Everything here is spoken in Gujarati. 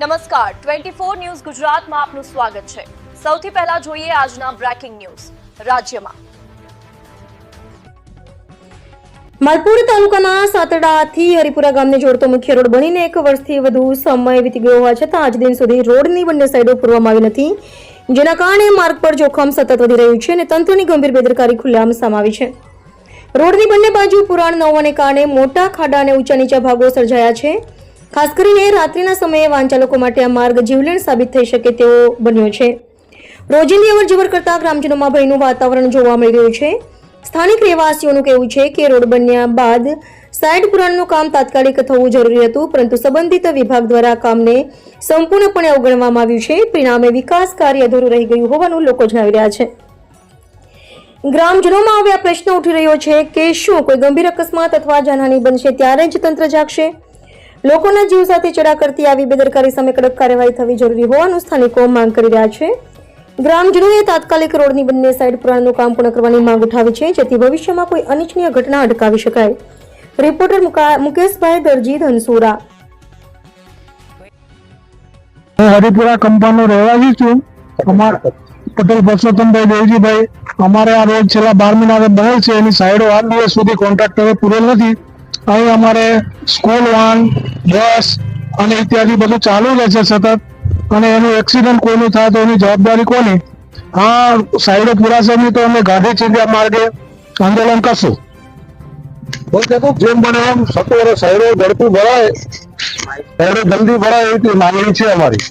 નમસ્કાર. ટ્વેન્ટી ફોર ન્યૂઝ ગુજરાતમાં આપનું સ્વાગત છે. સૌથી પહેલા જોઈએ આજના બ્રેકિંગ ન્યૂઝ. રાજ્યમાં માલપુર તાલુકાના સાતડાથી હરિપુરા ગામને જોડતો મુખ્ય રોડ બનીને એક વર્ષથી વધુ સમય વીતી ગયો હોવા છતાં આજ દિન સુધી રોડની બંને સાઈડો પૂરવામાં આવી નથી. જેના કારણે માર્ગ પર જોખમ સતત વધી રહ્યું છે અને તંત્રની ગંભીર બેદરકારી ખુલ્લામ સમાવી છે. રોડની બંને બાજુ પુરાણ ન હોવાને કારણે મોટા ખાડા અને ઊંચા નીચા ભાગો સર્જાયા છે. ખાસ કરીને રાત્રિના સમયે વાહનચાલકો માટે આ માર્ગ જીવલેણ સાબિત થઈ શકે તેવો બન્યો છે. રોજિંદી અવરજવર કરતા ગ્રામજનોમાં ભયનું વાતાવરણ જોવા મળી રહ્યું છે. સ્થાનિક રહેવાસીઓનું કહેવું છે કે રોડ બન્યા બાદ સાઇડ પુરાણનું કામ તાત્કાલિક થવું જરૂરી હતું, પરંતુ સંબંધિત વિભાગ દ્વારા કામને સંપૂર્ણપણે અવગણવામાં આવ્યું છે. પરિણામે વિકાસ કાર્ય અધૂરું રહી ગયું હોવાનું લોકો જણાવી રહ્યા છે. ગ્રામજનોમાં હવે આ પ્રશ્ન ઉઠી રહ્યો છે કે શું કોઈ ગંભીર અકસ્માત અથવા જાનહાની બનશે ત્યારે જ તંત્ર જાગશે? લોકોના જીવ સાથે ચડા કરતી આવી બેદરકારી સામે કડક કાર્યવાહી થવી જરૂરી હોવાનું સ્થાનિકો માંગ કરી રહ્યા છે. ગ્રામજનોએ તાત્કાલિક રોડની બંને સાઈડ પુરાણનું કામ પૂર્ણ કરવાની માંગ ઉઠાવી છે, જેથી ભવિષ્યમાં કોઈ અનિચ્છનીય ઘટના અટકાવી શકાય. રિપોર્ટર મુકેશભાઈ દરજી ધનસુરા. હું હરિપુરા કંપાનો રહેવાસી છું. અમાર પટેલ પરસોત્તમભાઈ દેવજીભાઈ, અમારે આ રોડ છેલ્લા બાર મહિના બનેલ છે, એની સાઈડો આઠ દિવસ સુધી કોન્ટ્રાક્ટરે પૂરેલ નથી. અહીં અમારે સ્કૂલ વાન બસ અને ઇત્યાદિ બધું ચાલુ રહે છે સતત. અને એનું એક્સિડન્ટ કોઈનું થાય તો એની જવાબદારી કોની? આ સાઈડો પૂરાશે તો અમે ગાંધી ચિંધ્યા માર્ગે આંદોલન કરશું. જેમ બને એમ સત્વરે સાયરો ઝડપી ભરાય સાયરો જલ્દી ભરાય એવી માંગણી છે અમારી.